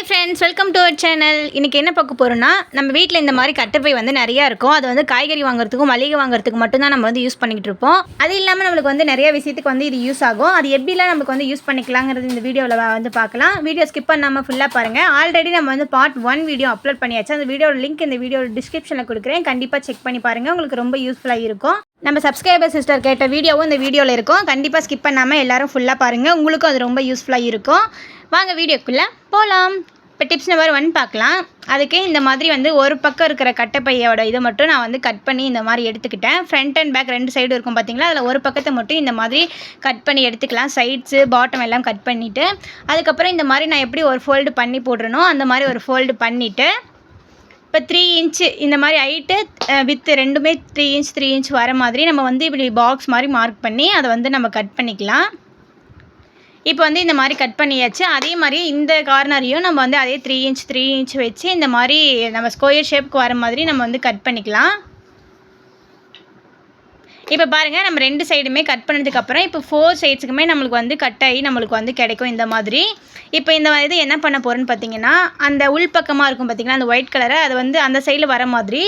Hi friends welcome to our channel இன்றைக்கி என்ன பார்க்க போகிறோன்னா நம்ம வீட்டில் இந்த மாதிரி கட்டப்பை வந்து நிறையா இருக்கும். அது வந்து காய்கறி வாங்குறதுக்கும் மளிகை வாங்குறதுக்கு மட்டும்தான் நம்ம வந்து யூஸ் பண்ணிக்கிட்டு இருப்போம். அது இல்லாமல் நம்மளுக்கு வந்து நிறைய விஷயத்துக்கு வந்து இது யூஸ் ஆகும். அது எப்படிலாம் நமக்கு வந்து யூஸ் பண்ணிக்கலாங்கிறது இந்த வீடியோவில் வந்து பார்க்கலாம். வீடியோ ஸ்கிப் பண்ணாமல் ஃபுல்லாக பாருங்கள் ஆல்ரெடி நம்ம வந்து பார்ட் ஒன் வீடியோ அப்லோட் பண்ணியாச்சு. அந்த வீடியோட லிங்க் இந்த வீடியோ டிஸ்கிரிப்ஷனில் கொடுக்குறேன். கண்டிப்பாக செக் பண்ணி பாருங்கள் உங்களுக்கு ரொம்ப யூஸ்ஃபுல்லாக இருக்கும். நம்ம சப்ஸ்கிரைபர் சிஸ்டர் கேட்ட வீடியோவும் இந்த வீடியோவில் இருக்கும். கண்டிப்பாக ஸ்கிப் பண்ணாமல் எல்லாரும் ஃபுல்லாக பாருங்கள் உங்களுக்கும் அது ரொம்ப யூஸ்ஃபுல்லாக இருக்கும். வாங்க வீடியோக்குள்ளே போகலாம் இப்போ டிப்ஸ் நம்பர் ஒன் பார்க்கலாம். அதுக்கு இந்த மாதிரி வந்து ஒரு பக்கம் இருக்கிற கட்டைப்பையோட இதை மட்டும் நான் வந்து கட் பண்ணி இந்த மாதிரி எடுத்துக்கிட்டேன். ஃப்ரண்ட் அண்ட் பேக் ரெண்டு சைடு இருக்கும் பார்த்தீங்களா அதில் ஒரு பக்கத்தை மட்டும் இந்த மாதிரி கட் பண்ணி எடுத்துக்கலாம். சைட்ஸு பாட்டம் எல்லாம் கட் பண்ணிவிட்டு அதுக்கப்புறம் இந்த மாதிரி நான் எப்படி ஒரு ஃபோல்டு பண்ணி போடுறனோ அந்த மாதிரி ஒரு ஃபோல்டு பண்ணிவிட்டு இப்போ த்ரீ இன்ச்சு இந்த மாதிரி ஹைட்டு வித்து ரெண்டுமே த்ரீ இன்ச் த்ரீ இன்ச் வர மாதிரி நம்ம வந்து இப்படி பாக்ஸ் மாதிரி மார்க் பண்ணி அதை வந்து நம்ம கட் பண்ணிக்கலாம். இப்போ வந்து இந்த மாதிரி கட் பண்ணியாச்சு. அதே மாதிரி இந்த கார்னரையும் நம்ம வந்து அதே த்ரீ இன்ச் த்ரீ இன்ச் வச்சு இந்த மாதிரி நம்ம ஸ்கொயர் ஷேப்புக்கு வர மாதிரி நம்ம வந்து கட் பண்ணிக்கலாம். இப்போ பாருங்கள் நம்ம ரெண்டு சைடுமே கட் பண்ணதுக்கப்புறம் இப்போ ஃபோர் சைட்ஸுக்குமே நம்மளுக்கு வந்து கட் ஆகி நம்மளுக்கு வந்து கிடைக்கும் இந்த மாதிரி. இப்போ இந்த இது என்ன பண்ண போகிறோன்னு பார்த்தீங்கன்னா அந்த உள்பக்கமாக இருக்கும் பார்த்தீங்களா அந்த ஒயிட் கலரை அது வந்து அந்த சைடில் வர மாதிரி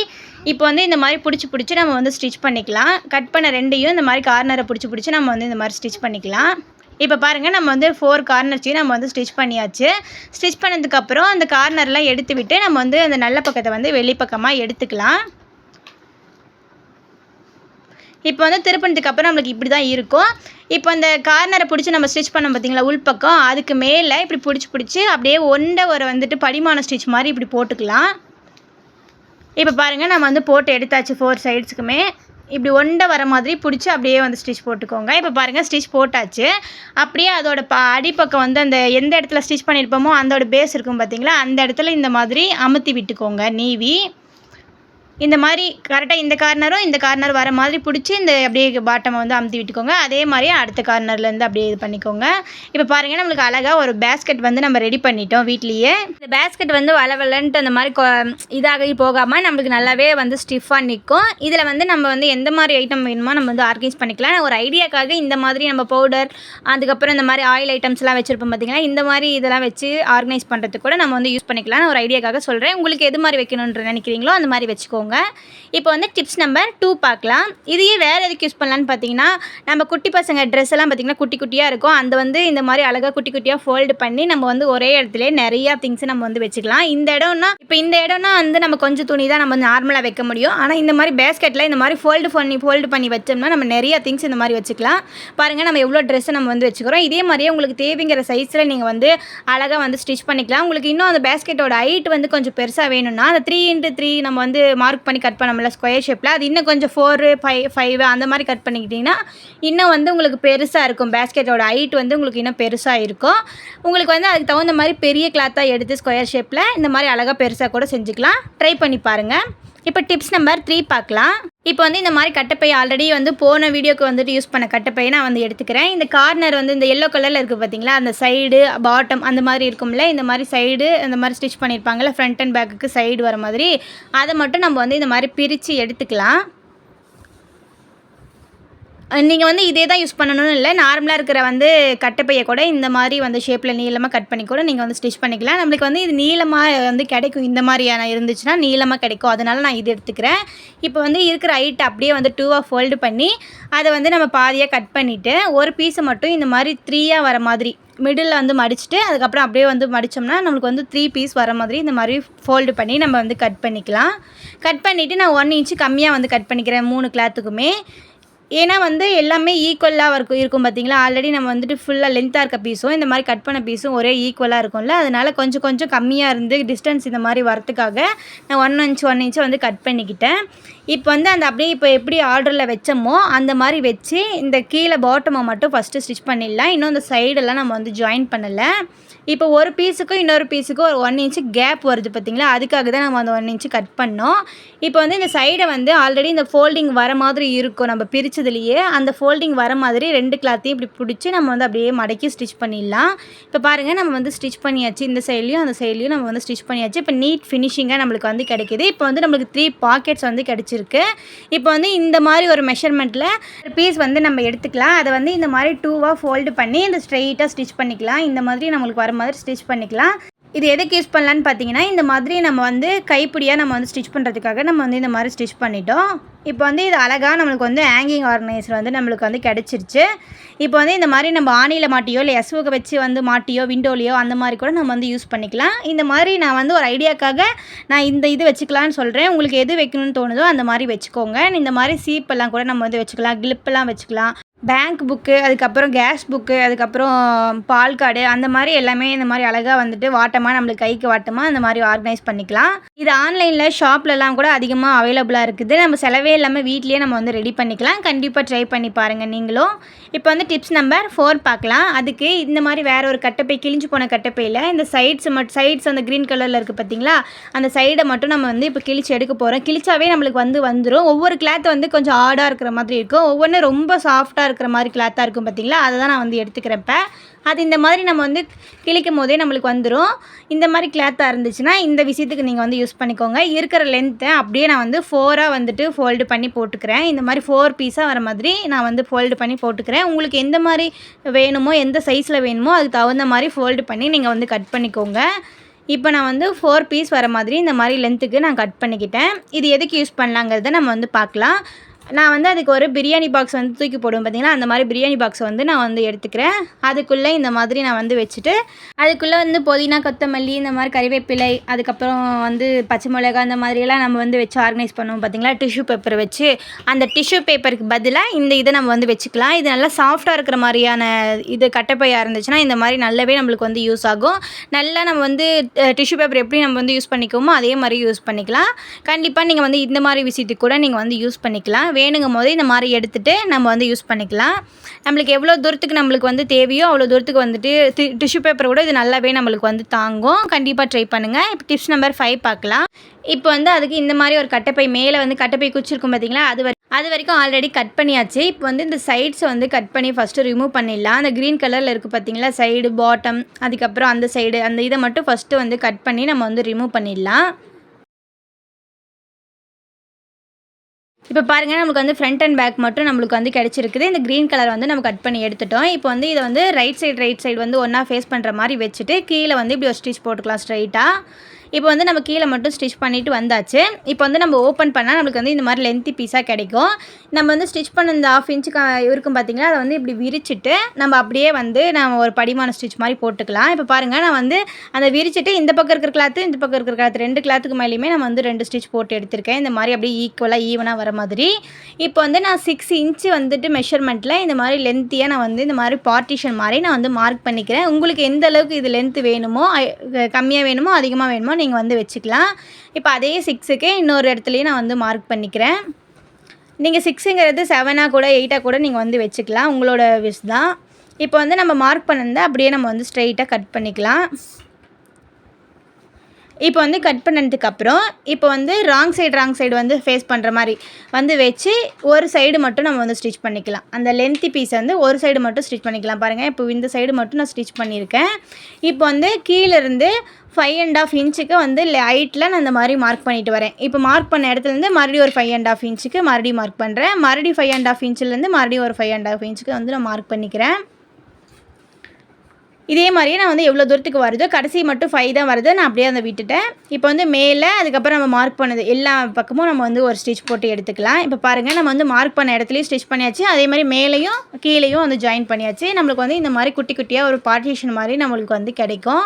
இப்போ வந்து இந்த மாதிரி பிடிச்சி பிடிச்சி நம்ம வந்து ஸ்டிச் பண்ணிக்கலாம். கட் பண்ண ரெண்டையும் இந்த மாதிரி கார்னரை பிடிச்சி பிடிச்சி நம்ம வந்து இந்த மாதிரி ஸ்டிச் பண்ணிக்கலாம். இப்போ பாருங்கள் நம்ம வந்து ஃபோர் கார்னர்ஸையும் நம்ம வந்து ஸ்டிச் பண்ணியாச்சு. ஸ்டிச் பண்ணதுக்கப்புறம் அந்த கார்னர்லாம் எடுத்து விட்டு நம்ம வந்து அந்த நல்ல பக்கத்தை வந்து வெளிப்பக்கமாக எடுத்துக்கலாம். இப்போ வந்து திருப்பினதுக்கு அப்புறம் நம்மளுக்கு இப்படி தான் இருக்கும். இப்போ அந்த கார்னரை பிடிச்சி நம்ம ஸ்டிச் பண்ணோம் பார்த்தீங்களா உள்பக்கம் அதுக்கு மேலே இப்படி பிடிச்சி பிடிச்சி அப்படியே ஒண்டை ஒரு வந்துட்டு படிமான ஸ்டிச் மாதிரி இப்படி போட்டுக்கலாம். இப்போ பாருங்கள் நம்ம வந்து போட்டு எடுத்தாச்சு ஃபோர் சைட்ஸுக்குமே இப்படி ஒண்டை வர மாதிரி பிடிச்சி அப்படியே வந்து ஸ்டிச் போட்டுக்கோங்க. இப்போ பாருங்கள் ஸ்டிச் போட்டாச்சு. அப்படியே அதோட ப அடிப்பக்கம் வந்து அந்த எந்த இடத்துல ஸ்டிச் பண்ணியிருப்போமோ அதோட பேஸ் இருக்கும் பார்த்தீங்களா அந்த இடத்துல இந்த மாதிரி அமுத்தி விட்டுக்கோங்க நீவி. இந்த மாதிரி கரெக்டாக இந்த கார்னரும் இந்த கார்னர் வர மாதிரி பிடிச்சி இந்த அப்படியே பாட்டமை வந்து அமுத்தி விட்டுக்கோங்க. அதே மாதிரி அடுத்த கார்னர்லேருந்து அப்படியே இது பண்ணிக்கோங்க. இப்போ பாருங்கள் நம்மளுக்கு அழகாக ஒரு பேஸ்கெட் வந்து நம்ம ரெடி பண்ணிட்டோம் வீட்லேயே. இந்த பேஸ்கெட் வந்து வளவலன்ட்டு அந்த மாதிரி கொ இதாகி போகாமல் நம்மளுக்கு நல்லாவே வந்து ஸ்டிஃபாக நிற்கும் இதில் வந்து நம்ம வந்து எந்த மாதிரி ஐட்டம் வேணுமோ நம்ம வந்து ஆர்கனைஸ் பண்ணிக்கலாம். ஒரு ஐடியாக்காக இந்த மாதிரி நம்ம பவுடர் அதுக்கப்புறம் இந்த மாதிரி ஆயில் ஐட்டம்ஸ்லாம் வச்சுருப்போம் பார்த்தீங்கன்னா இந்த மாதிரி இதெல்லாம் வச்சு ஆர்கனைஸ் பண்ணுறதுக்கு கூட நம்ம வந்து யூஸ் பண்ணிக்கலாம். ஒரு ஐடியாக்காக சொல்கிறேன் உங்களுக்கு எது மாதிரி வைக்கணுன்ற நினைக்கிறீங்களோ அந்த மாதிரி வச்சுக்கோங்க. இப்போ வந்து டிப்ஸ் நம்பர் டூ பார்க்கலாம். இதையே வேறு எதுக்கு யூஸ் பண்ணலான்னு பார்த்தீங்கன்னா நம்ம குட்டி பசங்க ட்ரெஸ் எல்லாம் பார்த்திங்கன்னா குட்டி குட்டியாக இருக்கும். அந்த வந்து இந்த மாதிரி அழகாக குட்டி குட்டியாக ஃபோல்டு பண்ணி நம்ம வந்து ஒரே இடத்துல நிறையா திங்ஸ் நம்ம வந்து வச்சுக்கலாம். இந்த இடம்னா இப்போ இந்த இடம்னா வந்து நம்ம கொஞ்சம் துணி தான் நம்ம நார்மலாக வைக்க முடியும். ஆனால் இந்த மாதிரி பேஸ்கெட்டில் இந்த மாதிரி ஃபோல்டு பண்ணி ஃபோல்டு பண்ணி வச்சோம்னா நம்ம நிறையா திங்ஸ் இந்த மாதிரி வச்சுக்கலாம். பாருங்கள் நம்ம எவ்வளோ ட்ரெஸ்ஸை நம்ம வந்து வச்சுக்கிறோம். இதே மாதிரியே உங்களுக்கு தேவைங்கிற சைஸில் நீங்கள் வந்து அழகாக வந்து ஸ்டிச் பண்ணிக்கலாம். உங்களுக்கு இன்னும் அந்த பேஸ்கெட்டோட ஹைட் வந்து கொஞ்சம் பெருசாக வேணும்னா அந்த த்ரீ இன்ட்டு த்ரீ நம்ம வந்து மார்க் பண்ணி கட் பண்ணோம்ல ஸ்கொயர் ஷேப்பில் அது இன்னும் கொஞ்சம் ஃபோரு ஃபைவ் ஃபைவ் அந்த மாதிரி கட் பண்ணிக்கிட்டிங்கன்னா இன்னும் வந்து உங்களுக்கு பெருசாக இருக்கும். பேஸ்கெட்டோட ஹைட் வந்து உங்களுக்கு இன்னும் பெருசாக இருக்கும். உங்களுக்கு வந்து அதுக்கு தகுந்த மாதிரி பெரிய கிளாத்தாக எடுத்து ஸ்கொயர் ஷேப்பில் இந்த மாதிரி அழகாக பெருசாக கூட செஞ்சுக்கலாம். ட்ரை பண்ணி பாருங்கள் இப்போ டிப்ஸ் நம்பர் த்ரீ பார்க்கலாம். இப்போ வந்து இந்த மாதிரி கட்டப்பை ஆல்ரெடி வந்து போன வீடியோக்கு வந்துட்டு யூஸ் பண்ண கட்டப்பை நான் வந்து எடுத்துக்கிறேன். இந்த கார்னர் வந்து இந்த எல்லோ கலரில் இருக்குது பார்த்தீங்களா? அந்த சைடு பாட்டம் அந்த மாதிரி இருக்கும்ல? இந்த மாதிரி சைடு அந்த மாதிரி ஸ்டிச் பண்ணியிருப்பாங்கள்ல ஃப்ரண்ட் அண்ட் பேக்குக்கு சைடு வர மாதிரி. அதை மட்டும் நம்ம வந்து இந்த மாதிரி பிரித்து எடுத்துக்கலாம். நீங்கள் வந்து இதே தான் யூஸ் பண்ணணும்னு இல்லை. நார்மலாக இருக்கிற வந்து கட்டைப்பையை கூட இந்த மாதிரி வந்து ஷேப்பில் நீளமாக கட் பண்ணி கூட நீங்கள் வந்து ஸ்டிச் பண்ணிக்கலாம். நம்மளுக்கு வந்து இது நீளமாக வந்து கிடைக்கும். இந்த மாதிரியான இருந்துச்சுன்னா நீளமாக கிடைக்கும். அதனால் நான் இது எடுத்துக்கிறேன். இப்போ வந்து இருக்கிற ஹைட் அப்படியே வந்து டூவாக ஃபோல்டு பண்ணி அதை வந்து நம்ம பாதியாக கட் பண்ணிவிட்டு ஒரு பீஸை மட்டும் இந்த மாதிரி த்ரீயாக வர மாதிரி மிடில் வந்து மடிச்சுட்டு அதுக்கப்புறம் அப்படியே வந்து மடித்தோம்னா நம்மளுக்கு வந்து த்ரீ பீஸ் வர மாதிரி இந்த மாதிரி ஃபோல்டு பண்ணி நம்ம வந்து கட் பண்ணிக்கலாம். கட் பண்ணிவிட்டு நான் ஒன் இன்ச்சு கம்மியாக வந்து கட் பண்ணிக்கிறேன். மூணு கிளாத்துக்குமே ஏன்னா வந்து எல்லாமே ஈக்குவலாக இருக்கும் இருக்கும் பார்த்தீங்களா ஆல்ரெடி நம்ம வந்துட்டு ஃபுல்லாக லென்த்தாக இருக்க பீஸும் இந்த மாதிரி கட் பண்ண பீஸும் ஒரே ஈக்குவலாக இருக்கும்ல. அதனால் கொஞ்சம் கொஞ்சம் கம்மியாக இருந்து டிஸ்டன்ஸ் இந்த மாதிரி வரத்துக்காக நான் ஒன் இன்ச் ஒன் இன்ச்சு வந்து கட் பண்ணிக்கிட்டேன். இப்போ வந்து அந்த அப்படியே இப்போ எப்படி ஆர்டரில் வச்சோமோ அந்த மாதிரி வச்சு இந்த கீழே பாட்டமை மட்டும் ஃபஸ்ட்டு ஸ்டிச் பண்ணிடலாம். இன்னும் இந்த சைடெல்லாம் நம்ம வந்து ஜாயின் பண்ணலை. இப்போ ஒரு பீஸுக்கும் இன்னொரு பீஸுக்கும் ஒரு ஒன் இன்ச்சு கேப் வருது பார்த்தீங்களா? அதுக்காக தான் நம்ம அந்த ஒன் இன்ச்சு கட் பண்ணோம். இப்போ வந்து இந்த சைடை வந்து ஆல்ரெடி இந்த ஃபோல்டிங் வர மாதிரி இருக்கும். நம்ம பிரித்ததுலேயே அந்த ஃபோல்டிங் வர மாதிரி ரெண்டு கிளாத்தையும் இப்படி பிடிச்சி நம்ம வந்து அப்படியே மடக்கி ஸ்டிச் பண்ணிடலாம். இப்போ பாருங்கள் நம்ம வந்து ஸ்டிச் பண்ணியாச்சு. இந்த சைட்லேயும் அந்த சைட்லேயும் நம்ம வந்து ஸ்டிச் பண்ணியாச்சு. இப்போ நீட் ஃபினிஷிங்காக நம்மளுக்கு வந்து கிடைக்கிது. இப்போ வந்து நம்மளுக்கு த்ரீ பாக்கெட்ஸ் வந்து கிடச்சிருக்கு. இப்போ வந்து இந்த மாதிரி ஒரு மெஷர்மெண்ட்டில் பீஸ் வந்து நம்ம எடுத்துக்கலாம். அதை வந்து இந்த மாதிரி டூவாக ஃபோல்டு பண்ணி இந்த ஸ்ட்ரெயிட்டாக ஸ்டிச் பண்ணிக்கலாம். இந்த மாதிரி நம்மளுக்கு வர மாதிரி ஸ்டிச் பண்ணிக்கலாம். இது எதுக்கு யூஸ் பண்ணலான்னு பார்த்தீங்கன்னா இந்த மாதிரி நம்ம வந்து கைப்பிடியாக நம்ம வந்து ஸ்டிச் பண்ணுறதுக்காக நம்ம வந்து இந்த மாதிரி ஸ்டிச் பண்ணிட்டோம். இப்போ வந்து இது அழகாக நம்மளுக்கு வந்து ஹேங்கிங் ஆர்கனைசர் வந்து நம்மளுக்கு வந்து கிடச்சிருச்சு. இப்போ வந்து இந்த மாதிரி நம்ம ஆணியில் மாட்டியோ இல்லை எஸ்வுக்கு வச்சு வந்து மாட்டியோ விண்டோலையோ அந்த மாதிரி கூட நம்ம வந்து யூஸ் பண்ணிக்கலாம். இந்த மாதிரி நான் வந்து ஒரு ஐடியாக்காக நான் இந்த இது வச்சுக்கலான்னு சொல்கிறேன் உங்களுக்கு எது வைக்கணும்னு தோணுதோ அந்த மாதிரி வச்சுக்கோங்க. இந்த மாதிரி சீப்பெல்லாம் கூட நம்ம வந்து வச்சுக்கலாம். கிளிப்பெல்லாம் வச்சுக்கலாம். பேங்க் புக்கு அதுக்கப்புறம் கேஸ் புக்கு அதுக்கப்புறம் பால் கார்டு அந்த மாதிரி எல்லாமே இந்த மாதிரி அழகாக வந்துட்டு வாட்டமாக நம்மளுக்கு கைக்கு வாட்டமாக அந்த மாதிரி ஆர்கனைஸ் பண்ணிக்கலாம். இது ஆன்லைனில் ஷாப்லலாம் கூட அதிகமாக அவைலபிளாக இருக்குது. நம்ம செலவே இல்லாமல் வீட்லேயே நம்ம வந்து ரெடி பண்ணிக்கலாம். கண்டிப்பாக ட்ரை பண்ணி பாருங்கள் நீங்களும். இப்போ வந்து டிப்ஸ் நம்பர் ஃபோர் பார்க்கலாம். அதுக்கு இந்த மாதிரி வேறு ஒரு கட்டப்பை கிழிஞ்சு போன கட்டப்பையில் இந்த சைட்ஸ் மட் சைட்ஸ் அந்த க்ரீன் கலரில் இருக்குது பார்த்தீங்களா? அந்த சைடை மட்டும் நம்ம வந்து இப்போ கிழிச்சு எடுக்க போகிறோம் கிழிச்சாவே நம்மளுக்கு வந்து வந்துடும் ஒவ்வொரு கிளாத் வந்து கொஞ்சம் ஆடாக இருக்கிற மாதிரி இருக்கும். ஒவ்வொன்றும் ரொம்ப சாஃப்டாக இருக்கிற மாதிரி கிளாத்தாக இருக்கும் பார்த்தீங்களா? அதை தான் நான் வந்து எடுத்துக்கிறேன் இப்போ. அது இந்த மாதிரி நம்ம வந்து கிழிக்கும் போதே நம்மளுக்கு வந்துடும் இந்த மாதிரி கிளாத்தாக இருந்துச்சுன்னா இந்த விஷயத்துக்கு நீங்கள் வந்து யூஸ் பண்ணிக்கோங்க. இருக்கிற லென்த்தை அப்படியே நான் வந்து ஃபோராக வந்துட்டு ஃபோல்டு பண்ணி போட்டுக்கிறேன். இந்த மாதிரி ஃபோர் பீஸாக வர மாதிரி நான் வந்து ஃபோல்டு பண்ணி போட்டுக்கிறேன். உங்களுக்கு எந்த மாதிரி வேணுமோ எந்த சைஸில் வேணுமோ அதுக்கு தகுந்த மாதிரி ஃபோல்டு பண்ணி நீங்கள் வந்து கட் பண்ணிக்கோங்க. இப்போ நான் வந்து ஃபோர் பீஸ் வர மாதிரி இந்த மாதிரி லென்த்துக்கு நான் கட் பண்ணிக்கிட்டேன். இது எதுக்கு யூஸ் பண்ணலாங்கிறத நம்ம வந்து பார்க்கலாம். நான் வந்து அதுக்கு ஒரு பிரியாணி பாக்ஸ் வந்து தூக்கி போடுவேன் பார்த்தீங்களா அந்த மாதிரி பிரியாணி பாக்ஸ் வந்து நான் வந்து எடுத்துக்கிறேன். அதுக்குள்ளே இந்த மாதிரி நான் வந்து வச்சுட்டு அதுக்குள்ளே வந்து புதினா கொத்தமல்லி இந்த மாதிரி கறிவேப்பிலை அதுக்கப்புறம் வந்து பச்சை மிளகா அந்த மாதிரியெல்லாம் நம்ம வந்து வச்சு ஆர்கனைஸ் பண்ணுவோம் பார்த்தீங்களா டிஷ்யூ பேப்பர் வச்சு. அந்த டிஷ்யூ பேப்பருக்கு பதிலாக இந்த இதை நம்ம வந்து வச்சுக்கலாம். இது நல்லா சாஃப்டாக இருக்கிற மாதிரியான இது கட்டப்பையாக இருந்துச்சுன்னா இந்த மாதிரி நல்லாவே நம்மளுக்கு வந்து யூஸ் ஆகும். நல்லா நம்ம வந்து டிஷ்யூ பேப்பர் எப்படி நம்ம வந்து யூஸ் பண்ணிக்கோமோ அதே மாதிரி யூஸ் பண்ணிக்கலாம். கண்டிப்பாக நீங்கள் வந்து இந்த மாதிரி விஷயத்துக்கு கூட நீங்கள் வந்து யூஸ் பண்ணிக்கலாம். வேணுங்கும் போது இந்த மாதிரி எடுத்துகிட்டு நம்ம வந்து யூஸ் பண்ணிக்கலாம். நம்மளுக்கு எவ்வளோ தூரத்துக்கு நம்மளுக்கு வந்து தேவையோ அவ்வளோ தூரத்துக்கு வந்துட்டு டிஷ்யூ பேப்பர் கூட இது நல்லாவே நம்மளுக்கு வந்து தாங்கும். கண்டிப்பாக ட்ரை பண்ணுங்கள் இப்போ டிப்ஸ் நம்பர் ஃபைவ் பார்க்கலாம். இப்போ வந்து அதுக்கு இந்த மாதிரி ஒரு கட்டப்பை மேலே வந்து கட்டப்பை குச்சிருக்கும் பார்த்தீங்களா அது வரை அது வரைக்கும் ஆல்ரெடி கட் பண்ணியாச்சு. இப்போ வந்து இந்த சைட்ஸை வந்து கட் பண்ணி ஃபஸ்ட்டு ரிமூவ் பண்ணிடலாம். அந்த க்ரீன் கலரில் இருக்குது பார்த்தீங்களா சைடு பாட்டம் அதுக்கப்புறம் அந்த சைடு அந்த இதை மட்டும் ஃபஸ்ட்டு வந்து கட் பண்ணி நம்ம வந்து ரிமூவ் பண்ணிடலாம். இப்போ பாருங்கள் நம்மளுக்கு வந்து ஃப்ரண்ட் அண்ட் பேக் மட்டும் நம்மளுக்கு வந்து கிடச்சிருக்குது. இந்த க்ரீன் கலர் வந்து நம்ம கட் பண்ணி எடுத்துட்டோம். இப்போ வந்து இதை வந்து ரைட் சைடு ரைட் சைடு வந்து ஒன்றா ஃபேஸ் பண்ணுற மாதிரி வச்சுட்டு கீழே வந்து இப்படி ஒரு ஸ்டிச் போட்டுக்கலாம் ஸ்ட்ரைட்டாக இப்போ வந்து நம்ம கீழே மட்டும் ஸ்டிச் பண்ணிவிட்டு வந்தாச்சு. இப்போ வந்து நம்ம ஓப்பன் பண்ணால் நம்மளுக்கு வந்து இந்த மாதிரி லென்த்தி பீஸாக கிடைக்கும். நம்ம வந்து ஸ்டிச் பண்ண இந்த ஆஃப் இன்ச்சு இருக்கும் பார்த்தீங்களா அதை வந்து இப்படி விரிச்சிட்டு நம்ம அப்படியே வந்து நம்ம ஒரு படிமான ஸ்டிச் மாதிரி போட்டுக்கலாம். இப்போ பாருங்கள் நான் வந்து அந்த விரிச்சிட்டு இந்த பக்கம் இருக்கிற கிளாத்து இந்த பக்கம் இருக்கிற கிளாத் ரெண்டு கிளாத்துக்கு மேலேயுமே நம்ம வந்து ரெண்டு ஸ்டிச் போட்டு எடுத்திருக்கேன். இந்த மாதிரி அப்படியே ஈக்குவலாக ஈவனாக வர மாதிரி. இப்போ வந்து நான் சிக்ஸ் இன்ச்சு வந்துட்டு மெஷர்மெண்ட்டில் இந்த மாதிரி லென்த்தியாக நான் வந்து இந்த மாதிரி பார்ட்டிஷன் மாதிரி நான் வந்து மார்க் பண்ணிக்கிறேன். உங்களுக்கு எந்த அளவுக்கு இது லென்த்து வேணுமோ கம்மியாக வேணுமோ அதிகமாக வேணுமோ நீங்கள் வந்து வச்சுக்கலாம். இப்போ அதே சிக்ஸுக்கே இன்னொரு இடத்துலையும் நான் வந்து மார்க் பண்ணிக்கிறேன். நீங்கள் சிக்ஸுங்கிறது செவனாக கூட எயிட்டாக கூட நீங்கள் வந்து வச்சுக்கலாம். உங்களோட விஷ் தான். இப்போ வந்து நம்ம மார்க் பண்ணிருந்தால் அப்படியே நம்ம வந்து ஸ்ட்ரெயிட்டாக கட் பண்ணிக்கலாம். இப்போ வந்து கட் பண்ணதுக்கு அப்புறம் இப்போ வந்து ராங் சைடு ராங் சைடு வந்து ஃபேஸ் பண்ணுற மாதிரி வந்து வச்சு ஒரு சைடு மட்டும் நம்ம வந்து ஸ்டிச் பண்ணிக்கலாம். அந்த லென்த்தி பீஸ் வந்து ஒரு சைடு மட்டும் ஸ்டிச் பண்ணிக்கலாம் பாருங்கள் இப்போ இந்த சைடு மட்டும் நான் ஸ்டிச் பண்ணியிருக்கேன். இப்போ வந்து கீழேருந்து ஃபைவ் அண்ட் ஆஃப் இன்ச்சுக்கு வந்து ஹைட்டில் நான் இந்த மாதிரி மார்க் பண்ணிட்டு வரேன். இப்போ மார்க் பண்ண இடத்துலேருந்து மறுபடியும் ஒரு ஃபைவ் அண்ட் ஆஃப் இன்ச்சுக்கு மறுபடியும் மார்க் பண்ணுறேன் மறுபடியும் ஃபைவ் அண்ட் ஆஃப் இன்ச்சிலேருந்து மறுபடியும் ஒரு ஃபைவ் அண்ட் ஆஃப் இன்ச்சுக்கு வந்து நான் மார்க் பண்ணிக்கிறேன். இதே மாதிரியே நான் வந்து எவ்வளோ தூரத்துக்கு வருதோ கடைசி மட்டும் ஃபைவ் தான் வருது நான் அப்படியே அதை விட்டுட்டேன். இப்போ வந்து மேலே அதுக்கப்புறம் நம்ம மார்க் பண்ணது எல்லா பக்கமும் நம்ம வந்து ஒரு ஸ்டிச் போட்டு எடுத்துக்கலாம். இப்போ பாருங்கள் நம்ம வந்து மார்க் பண்ண இடத்துலையும் ஸ்டிச் பண்ணியாச்சு. அதே மாதிரி மேலேயும் கீழேயும் வந்து ஜாயின் பண்ணியாச்சு. நம்மளுக்கு வந்து இந்த மாதிரி குட்டி குட்டியாக ஒரு பார்ட்டிஷன் மாதிரி நம்மளுக்கு வந்து கிடைக்கும்.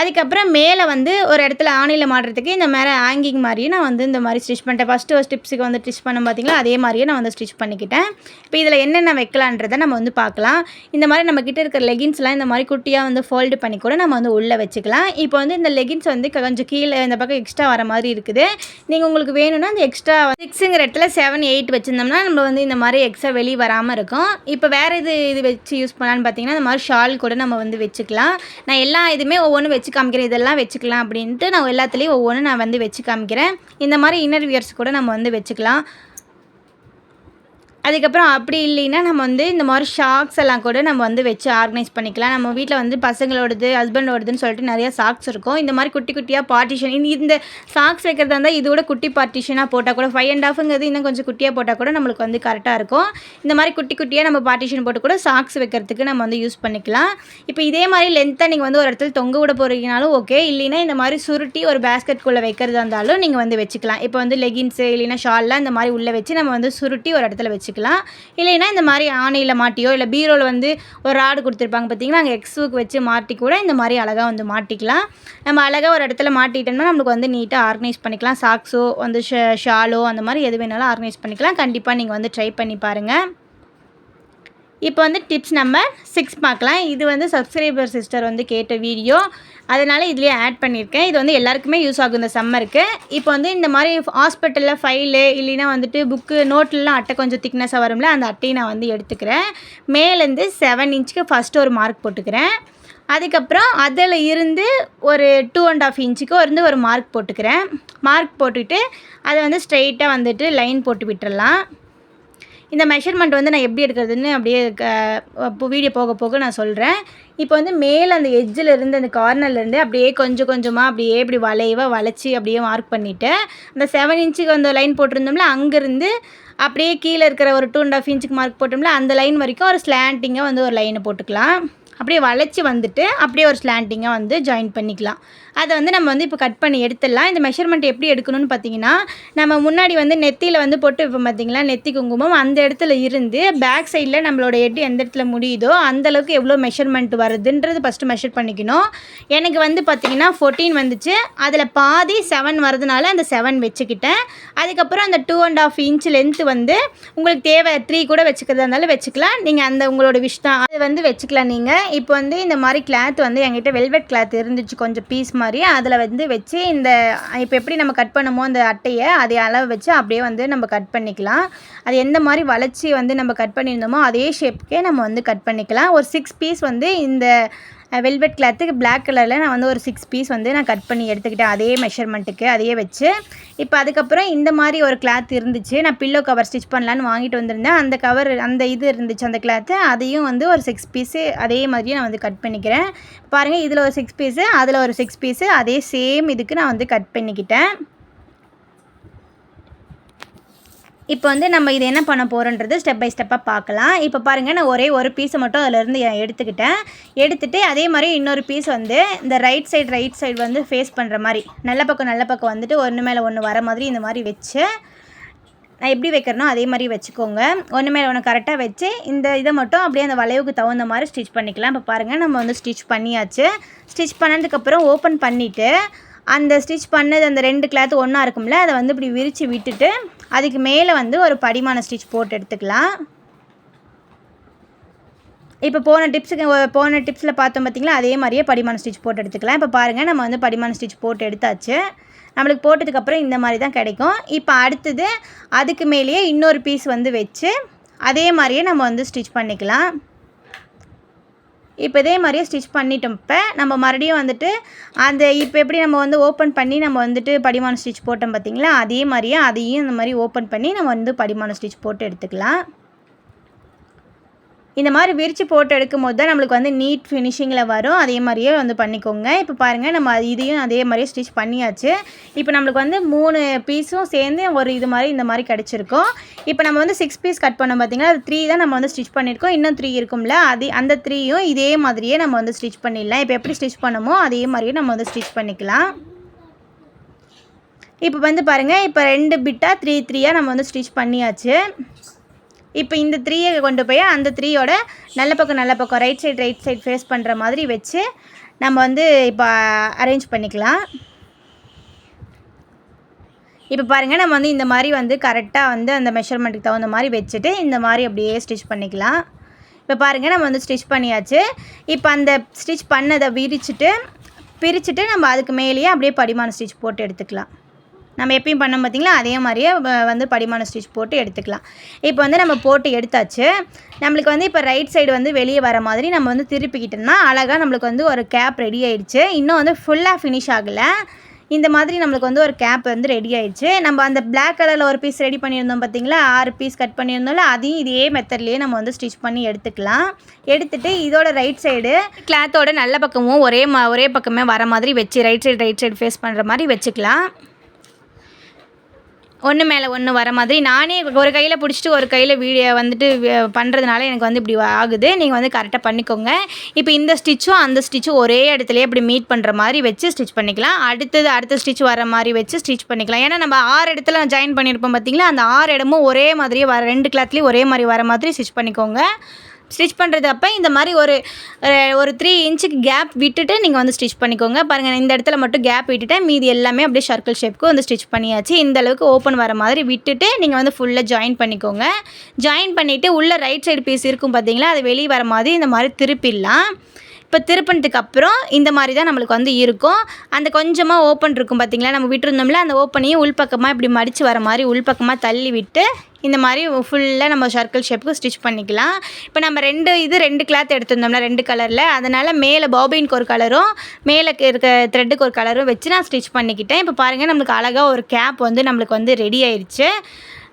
அதுக்கப்புறம் மேலே வந்து ஒரு இடத்துல ஆணியில் மாட்டுறதுக்கு இந்த மேலே ஆங்கிங் மாதிரியும் நான் வந்து இந்த மாதிரி ஸ்டிச் பண்ணிட்டேன். ஃபஸ்ட்டு ஒரு ஸ்டிப்ஸுக்கு வந்து ஸ்டிச் பண்ண பார்த்திங்களா அதே மாதிரியே நான் வந்து ஸ்டிச் பண்ணிக்கிட்டேன். இப்போ இதில் என்னென்ன வைக்கலான்றதை நம்ம வந்து பார்க்கலாம். இந்த மாதிரி நம்ம கிட்ட இருக்கிற லெகின்ஸ்லாம் இந்த மாதிரி குட்டியாக வந்து ஃபோல்டு பண்ணி கூட நம்ம வந்து உள்ளே வச்சுக்கலாம். இப்போ வந்து இந்த லெகின்ஸ் வந்து கொஞ்சம் கீழே இந்த பக்கம் எக்ஸ்ட்ரா வர மாதிரி இருக்குது. நீங்கள் உங்களுக்கு வேணும்னா அந்த எக்ஸ்ட்ரா சிக்ஸுங்கிற இடத்துல செவன் எயிட் வச்சுருந்தோம்னா நம்ம வந்து இந்த மாதிரி எக்ஸ்ட்ரா வெளியே வராமல் இருக்கும். இப்போ வேறு இது இது வச்சு யூஸ் பண்ணலான்னு பார்த்தீங்கன்னா இந்த மாதிரி ஷால் கூட நம்ம வந்து வச்சுக்கலாம். நான் எல்லா இதுவுமே ஒவ்வொன்றும் வச்சு வச்சு காமிக்கிறேன் இதெல்லாம் வச்சுக்கலாம் அப்படின்ட்டு நான் எல்லாத்துலேயும் ஒவ்வொன்றும் நான் வந்து வச்சு காமிக்கிறேன். இந்த மாதிரி இன்னர் வியர்ஸ் கூட நம்ம வந்து வச்சுக்கலாம். அதுக்கப்புறம் அப்படி இல்லைன்னா நம்ம வந்து இந்த மாதிரி ஷாக்ஸ் எல்லாம் கூட நம்ம வந்து வச்சு ஆர்கனைஸ் பண்ணிக்கலாம். நம்ம வீட்டில் வந்து பசங்களோடது ஹஸ்பண்டோடதுன்னு சொல்லிட்டு நிறைய சாக்ஸ் இருக்கும். இந்த மாதிரி குட்டி குட்டியாக பார்ட்டிஷன் இந்த சாக்ஸ் வைக்கிறதா இருந்தால் இதோட குட்டி பார்ட்டிஷனாக போட்டால் கூட ஃபைவ் அண்ட் ஆஃப்ங்கிறது இன்னும் கொஞ்சம் குட்டியாக போட்டால் கூட நம்மளுக்கு வந்து கரெக்டாக இருக்கும். இந்த மாதிரி குட்டி குட்டியாக நம்ம பார்ட்டிஷன் போட்டு கூட சாக்ஸ் வைக்கிறதுக்கு நம்ம வந்து யூஸ் பண்ணிக்கலாம். இப்போ இதே மாதிரி லென்த்தாக நீங்கள் வந்து ஒரு இடத்துல தொங்க விட போகிறீங்கனாலும் ஓகே இல்லைன்னா இந்த மாதிரி சுருட்டி ஒரு பேஸ்கெட்குள்ளே வைக்கிறதா இருந்தாலும் நீங்கள் வந்து வச்சுக்கலாம். இப்போ வந்து லெகின்ஸு இல்லைன்னா ஷால்லாம் இந்த மாதிரி உள்ளே வச்சு நம்ம வந்து சுருட்டி ஒரு இடத்துல வச்சுக்கலாம். இல்லைன்னா இந்த மாதிரி ஆணையில் மாட்டியோ இல்லை பீரோவில் வந்து ஒரு ராடு கொடுத்துருப்பாங்க பார்த்தீங்களா அங்கே எக்ஸுக்கு வச்சு மாட்டி கூட இந்த மாதிரி அழகாக வந்து மாட்டிக்கலாம். நம்ம அழகாக ஒரு இடத்துல மாட்டிட்டோம்னா நம்மளுக்கு வந்து நீட்டாக ஆர்கனைஸ் பண்ணிக்கலாம். சாக்ஸோ வந்து ஷ ஷாலோ அந்த மாதிரி எது வேணாலும் ஆர்கனைஸ் பண்ணிக்கலாம். கண்டிப்பாக நீங்கள் வந்து ட்ரை பண்ணி பாருங்கள் இப்போ வந்து டிப்ஸ் நம்பர் சிக்ஸ் பார்க்கலாம். இது வந்து சப்ஸ்கிரைபர் சிஸ்டர் வந்து கேட்ட வீடியோ அதனால் இதுலேயே ஆட் பண்ணியிருக்கேன் இது வந்து எல்லாருக்குமே யூஸ் ஆகும். இந்த சம்மருக்கு இப்போ வந்து இந்த மாதிரி ஹாஸ்பிட்டலில் ஃபைலு இல்லைன்னா வந்துட்டு புக்கு நோட்லலாம் அட்டை கொஞ்சம் திக்னஸாக வரும்ல அந்த அட்டையை நான் வந்து எடுத்துக்கிறேன். மேலேருந்து செவன் இன்ச்சுக்கு ஃபஸ்ட்டு ஒரு மார்க் போட்டுக்கிறேன். அதுக்கப்புறம் அதில் இருந்து ஒரு டூ அண்ட் ஆஃப் இன்ச்சுக்கு வந்து ஒரு மார்க் போட்டுக்கிறேன். மார்க் போட்டுட்டு அதை வந்து ஸ்ட்ரெயிட்டாக வந்துட்டு லைன் போட்டு விட்டுறலாம். இந்த மெஷர்மெண்ட் வந்து நான் எப்படி எடுக்கிறதுன்னு அப்படியே க இப்போ வீடியோ போக போக நான் சொல்கிறேன் இப்போ வந்து மேலே அந்த எட்ஜில் இருந்து அந்த கார்னர்லேருந்து அப்படியே கொஞ்சம் கொஞ்சமாக அப்படியே இப்படி வளைவாக வளைச்சி அப்படியே மார்க் பண்ணிவிட்டு அந்த செவன் இன்ச்சுக்கு அந்த லைன் போட்டிருந்தோம்ல அங்கேருந்து அப்படியே கீழே இருக்கிற ஒரு டூ அண்ட் ஆஃப் இன்ச்சுக்கு மார்க் போட்டோம்ல அந்த லைன் வரைக்கும் ஒரு ஸ்லாண்டிங்காக வந்து ஒரு லைனை போட்டுக்கலாம். அப்படியே வளைச்சி வந்துட்டு அப்படியே ஒரு ஸ்லாண்டிங்காக வந்து ஜாயின் பண்ணிக்கலாம். அதை வந்து நம்ம வந்து இப்போ கட் பண்ணி எடுத்துடலாம். இந்த மெஷர்மெண்ட் எப்படி எடுக்கணும்னு பார்த்தீங்கன்னா நம்ம முன்னாடி வந்து நெத்தியில் வந்து போட்டு இப்போ பார்த்தீங்களா நெத்தி குங்குமம் அந்த இடத்துல இருந்து பேக் சைடில் நம்மளோட எட்டு எந்த இடத்துல முடியுதோ அந்த அளவுக்கு எவ்வளோ மெஷர்மெண்ட் வருதுன்றது ஃபஸ்ட்டு மெஷர் பண்ணிக்கணும். எனக்கு வந்து பார்த்தீங்கன்னா ஃபோர்டீன் வந்துச்சு. அதில் பாதி செவன் வரதுனால அந்த செவன் வச்சுக்கிட்டேன். அதுக்கப்புறம் அந்த two and half inch length வந்து உங்களுக்கு தேவை த்ரீ கூட வச்சுக்கிறதா இருந்தாலும் வச்சுக்கலாம். நீங்கள் அந்த உங்களோட விஷ் தான். அது வந்து வச்சுக்கலாம் நீங்கள் இப்போ வந்து இந்த மாதிரி கிளாத் வந்து என்கிட்ட வெல்வெட் கிளாத் இருந்துச்சு. கொஞ்சம் பீஸ் மாதிரி அதில் வந்து வச்சு இந்த இப்போ எப்படி நம்ம கட் பண்ணுமோ அந்த அட்டையை அதை அளவு வச்சு அப்படியே வந்து நம்ம கட் பண்ணிக்கலாம். அது எந்த மாதிரி வளைச்சி வந்து நம்ம கட் பண்ணியிருந்தோமோ அதே ஷேப்புக்கே நம்ம வந்து கட் பண்ணிக்கலாம். ஒரு சிக்ஸ் பீஸ் வந்து இந்த வெல்வெட் கிளாத்துக்கு பிளாக் கலரில் நான் வந்து ஒரு சிக்ஸ் பீஸ் வந்து நான் கட் பண்ணி எடுத்துக்கிட்டேன். அதே மெஷர்மெண்ட்டுக்கு அதையே வச்சு. இப்போ அதுக்கப்புறம் இந்த மாதிரி ஒரு கிளாத் இருந்துச்சு. நான் பில்லோ கவர் ஸ்டிச் பண்ணலான்னு வாங்கிட்டு வந்திருந்தேன். அந்த கவர் அந்த இது இருந்துச்சு அந்த கிளாத்து அதையும் வந்து ஒரு சிக்ஸ் பீஸு அதே மாதிரியே நான் வந்து கட் பண்ணிக்கிறேன். பாருங்கள் இதில் ஒரு சிக்ஸ் பீஸு அதில் ஒரு சிக்ஸ் பீஸு அதே சேம் இதுக்கு நான் வந்து கட் பண்ணிக்கிட்டேன். இப்போ வந்து நம்ம இது என்ன பண்ண போகிறோன்றது ஸ்டெப் பை ஸ்டெப்பாக பார்க்கலாம். இப்போ பாருங்கள் நான் ஒரே ஒரு பீஸை மட்டும் அதிலேருந்து எடுத்துக்கிட்டேன். எடுத்துகிட்டு அதே மாதிரி இன்னொரு பீஸ் வந்து இந்த ரைட் சைடு ரைட் சைடு வந்து ஃபேஸ் பண்ணுற மாதிரி. நல்ல பக்கம் நல்ல பக்கம் வந்துட்டு ஒன்று மேலே ஒன்று வர மாதிரி இந்த மாதிரி வச்சு நான் எப்படி வைக்கிறனோ அதே மாதிரி வச்சுக்கோங்க. ஒன்று மேலே ஒன்று கரெக்டாக வச்சு இந்த இதை மட்டும் அப்படியே அந்த வளைவுக்கு தகுந்த மாதிரி ஸ்டிச் பண்ணிக்கலாம். இப்போ பாருங்கள் நம்ம வந்து ஸ்டிச் பண்ணியாச்சு. ஸ்டிச் பண்ணதுக்கப்புறம் ஓப்பன் பண்ணிவிட்டு அந்த ஸ்டிச் பண்ணது அந்த ரெண்டு கிளாத் ஒன்றா இருக்கும்ல அதை வந்து இப்படி விரித்து விட்டுட்டு அதுக்கு மேலே வந்து ஒரு படிமான ஸ்டிச் போட்டு எடுத்துக்கலாம். இப்போ போன டிப்ஸுக்கு போன டிப்ஸில் பார்த்தோம் பார்த்திங்களா அதே மாதிரியே படிமான ஸ்டிச் போட்டு எடுத்துக்கலாம். இப்போ பாருங்கள் நம்ம வந்து படிமான ஸ்டிச் போட்டு எடுத்தாச்சு. நம்மளுக்கு போட்டதுக்கப்புறம் இந்த மாதிரி தான் கிடைக்கும். இப்போ அடுத்தது அதுக்கு மேலேயே இன்னொரு பீஸ் வந்து வச்சு அதே மாதிரியே நம்ம வந்து ஸ்டிச் பண்ணிக்கலாம். இப்போ இதே மாதிரியே ஸ்டிச் பண்ணிட்டோம் இப்போ நம்ம மறுபடியும் வந்துட்டு அந்த இப்போ எப்படி நம்ம வந்து ஓப்பன் பண்ணி நம்ம வந்துட்டு படிமான ஸ்டிச் போட்டோம் பார்த்திங்களா? அதே மாதிரியே அதையும் இந்த மாதிரி ஓப்பன் பண்ணி நம்ம வந்து படிமான ஸ்டிச் போட்டு எடுத்துக்கலாம். இந்த மாதிரி விரித்து போட்டு எடுக்கும் போது தான் நம்மளுக்கு வந்து நீட் ஃபினிஷிங்கில் வரும். அதே மாதிரியே வந்து பண்ணிக்கோங்க. இப்போ பாருங்கள் நம்ம இதையும் அதே மாதிரியே ஸ்டிச் பண்ணியாச்சு. இப்போ நம்மளுக்கு வந்து மூணு பீஸும் சேர்ந்து ஒரு இது மாதிரி இந்த மாதிரி கிடச்சிருக்கும். இப்போ நம்ம வந்து சிக்ஸ் பீஸ் கட் பண்ணோம் பார்த்திங்கன்னா அது த்ரீ தான் நம்ம வந்து ஸ்டிச் பண்ணியிருக்கோம். இன்னும் த்ரீ இருக்கும்ல அது அந்த த்ரீயும் இதே மாதிரியே நம்ம வந்து ஸ்டிச் பண்ணிடலாம். இப்போ எப்படி ஸ்டிச் பண்ணமோ அதே மாதிரியே நம்ம வந்து ஸ்டிச் பண்ணிக்கலாம். இப்போ வந்து பாருங்கள் இப்போ ரெண்டு பிட்டாக த்ரீ த்ரீயாக நம்ம வந்து ஸ்டிச் பண்ணியாச்சு. இப்போ இந்த த்ரீயை கொண்டு போய் அந்த த்ரீயோட நல்ல பக்கம் நல்ல பக்கம் right side right side face பண்ணுற மாதிரி வச்சு நம்ம வந்து இப்போ அரேஞ்ச் பண்ணிக்கலாம். இப்போ பாருங்கள் நம்ம வந்து இந்த மாதிரி வந்து கரெக்டாக வந்து அந்த மெஷர்மெண்ட்டுக்கு தகுந்த மாதிரி வச்சுட்டு இந்த மாதிரி அப்படியே ஸ்டிச் பண்ணிக்கலாம். இப்போ பாருங்கள் நம்ம வந்து ஸ்டிச் பண்ணியாச்சு. இப்போ அந்த ஸ்டிச் பண்ணதை விரிச்சிட்டு பிரிச்சுட்டு நம்ம அதுக்கு மேலேயே அப்படியே படிமான ஸ்டிச் போட்டு எடுத்துக்கலாம். நம்ம எப்பயும் பண்ணோம் பார்த்திங்களா? அதே மாதிரியே வந்து படிமான ஸ்டிச் போட்டு எடுத்துக்கலாம். இப்போ வந்து நம்ம போட்டு எடுத்தாச்சு. நம்மளுக்கு வந்து இப்போ ரைட் சைடு வந்து வெளியே வர மாதிரி நம்ம வந்து திருப்பிக்கிட்டோம்னா அழகாக நம்மளுக்கு வந்து ஒரு கேப் ரெடி ஆகிடுச்சு இன்னும் வந்து ஃபுல்லாக ஃபினிஷ் ஆகலை. இந்த மாதிரி நம்மளுக்கு வந்து ஒரு கேப் வந்து ரெடி ஆயிடுச்சு. நம்ம அந்த பிளாக் கலரில் ஒரு பீஸ் ரெடி பண்ணியிருந்தோம் பார்த்தீங்களா? ஆறு பீஸ் கட் பண்ணியிருந்தோம்ல அதையும் இதே மெத்தட்லேயே நம்ம வந்து ஸ்டிச் பண்ணி எடுத்துக்கலாம். எடுத்துகிட்டு இதோட ரைட் சைடு கிளாத்தோட நல்ல பக்கமும் ஒரே மா ஒரே பக்கமே வர மாதிரி வச்சு right side right side face பண்ணுற மாதிரி வச்சுக்கலாம். ஒன்று மேலே ஒன்று வர மாதிரி. நானே ஒரு கையில் பிடிச்சிட்டு ஒரு கையில் வீடியோ வந்துட்டு பண்ணுறதுனால எனக்கு வந்து இப்படி ஆகுது. நீங்கள் வந்து கரெக்டாக பண்ணிக்கோங்க. இப்போ இந்த ஸ்டிச்சும் அந்த ஸ்டிச்சும் ஒரே இடத்துலையே இப்படி மீட் பண்ணுற மாதிரி வச்சு ஸ்டிச் பண்ணிக்கலாம். அடுத்தது அடுத்த ஸ்டிச் வர மாதிரி வச்சு ஸ்டிச் பண்ணிக்கலாம். ஏன்னா நம்ம ஆறு இடத்துல ஜாயின் பண்ணியிருப்போம் பார்த்தீங்களா அந்த ஆறு இடமும் ஒரே மாதிரியே வர ரெண்டு கிளாத்லேயும் ஒரே மாதிரி வர மாதிரி ஸ்டிச் பண்ணிக்கோங்க. ஸ்டிச் பண்ணுறது அப்போ இந்த மாதிரி ஒரு ஒரு த்ரீ இன்ச்சுக்கு கேப் விட்டுட்டு நீங்கள் வந்து ஸ்டிச் பண்ணிக்கோங்க. பாருங்கள் இந்த இடத்துல மட்டும் கேப் விட்டுட்டு மீதி எல்லாமே அப்படியே சர்க்கிள் ஷேப்க்கு வந்து ஸ்டிச் பண்ணியாச்சு. இந்த அளவுக்கு ஓப்பன் வர மாதிரி விட்டுட்டு நீங்கள் வந்து ஃபுல்லாக ஜாயின் பண்ணிக்கோங்க. ஜாயின் பண்ணிவிட்டு உள்ளே ரைட் சைடு பீஸ் இருக்கும் பார்த்தீங்களா அது வெளியே வர மாதிரி இந்த மாதிரி திருப்பிடலாம். இப்போ திருப்பினதுக்கு அப்புறம் இந்த மாதிரி தான் நம்மளுக்கு வந்து இருக்கும். அந்த கொஞ்சமாக ஓப்பன் இருக்கும் பார்த்தீங்களா நம்ம விட்டுருந்தோம்ல அந்த ஓப்பனையும் உள்பக்கமாக இப்படி மடித்து வர மாதிரி உள்பக்கமாக தள்ளி விட்டு இந்த மாதிரி ஃபுல்லாக நம்ம சர்க்கிள் ஷேப்புக்கு ஸ்டிச் பண்ணிக்கலாம். இப்போ நம்ம ரெண்டு இது ரெண்டு கிளாத் எடுத்திருந்தோம்ல ரெண்டு கலரில் அதனால் மேலே பாபின்க்கு ஒரு கலரும் மேலே இருக்க த்ரெட்டுக்கு ஒரு கலரும் வச்சு நான் ஸ்டிச் பண்ணிக்கிட்டேன். இப்போ பாருங்கள் நம்மளுக்கு அழகாக ஒரு கேப் வந்து நம்மளுக்கு வந்து ரெடி ஆயிடுச்சு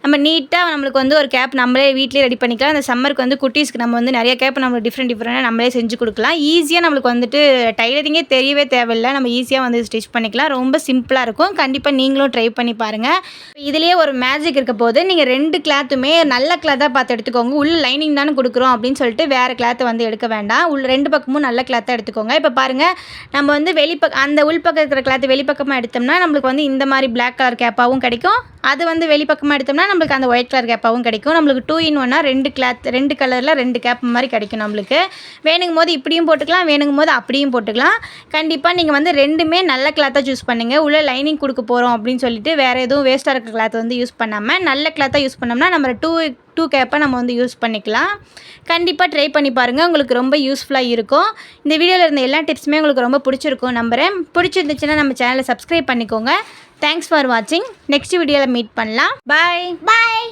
நம்ம நீட்டாக நம்மளுக்கு வந்து ஒரு கேப் நம்மளே வீட்டிலே ரெடி பண்ணிக்கலாம். அந்த சம்மருக்கு வந்து குட்டீஸ்க்கு நம்ம வந்து நிறைய கேப் நம்ம டிஃப்ரெண்ட் டிஃப்ரெண்ட்டாக நம்மளே செஞ்சு கொடுக்கலாம். ஈஸியாக நம்மளுக்கு வந்துட்டு டைலரிங்கே தெரியவே தேவையில்லை. நம்ம ஈஸியாக வந்து ஸ்டிச் பண்ணிக்கலாம். ரொம்ப சிம்பிளாக இருக்கும். கண்டிப்பாக நீங்களும் ட்ரை பண்ணி பாருங்கள் இதுலேயே ஒரு மேஜிக் இருக்க போது நீங்கள் ரெண்டு கிளாத்துமே நல்ல கிளாத்தாக பார்த்து எடுத்துக்கோங்க. உள்ள லைனிங் தானே கொடுக்குறோம் அப்படின்னு சொல்லிட்டு வேறு கிளாத்தை வந்து எடுக்க வேண்டாம். உள்ள ரெண்டு பக்கமும் நல்ல கிளாத்தாக எடுத்துக்கோங்க. இப்போ பாருங்கள் நம்ம வந்து வெளிப்பக்க அந்த உள்பக்கம் இருக்கிற கிளாத்து வெளிப்பக்கமாக எடுத்தோம்னா நம்மளுக்கு வந்து இந்த மாதிரி பிளாக் கலர் கேப்பாகவும் கிடைக்கும். அது வந்து வெளிப்பக்கமாக எடுத்தோம்னா நம்மளுக்கு அந்த ஒயிட் கலர் கேப்பாகவும் கிடைக்கும். நம்மளுக்கு டூ இன் ஒன்னாக ரெண்டு கிளாத் ரெண்டு கலரில் ரெண்டு கேப் மாதிரி கிடைக்கும் நம்மளுக்கு. வேணுங்கும் போது இப்படியும் போட்டுக்கலாம் வேணுங்கும் போது அப்படியும் போட்டுக்கலாம். கண்டிப்பாக நீங்கள் வந்து ரெண்டுமே நல்ல கிளாத்தாக சூஸ் பண்ணுங்கள் உள்ளே லைனிங் கொடுக்க போகிறோம் அப்படின்னு சொல்லிட்டு வேறு எதுவும் வேஸ்ட்டாக இருக்க கிளாத் வந்து யூஸ் பண்ணாமல் நல்ல கிளாத்தாக யூஸ் பண்ணோம்னா நம்ம டூ டூ கேப்பை நம்ம வந்து யூஸ் பண்ணிக்கலாம். கண்டிப்பாக ட்ரை பண்ணி பாருங்கள் உங்களுக்கு ரொம்ப யூஸ்ஃபுல்லாக இருக்கும். இந்த வீடியோவில் இருந்த எல்லா டிப்ஸுமே உங்களுக்கு ரொம்ப பிடிச்சிருக்கும் நம்புகிறேன் பிடிச்சிருந்துச்சுன்னா நம்ம சேனலை சப்ஸ்கிரைப் பண்ணிக்கோங்க. தேங்க்ஸ் ஃபார் வாட்சிங் நெக்ஸ்ட் வீடியோவில் மீட் பண்ணலாம். Bye bye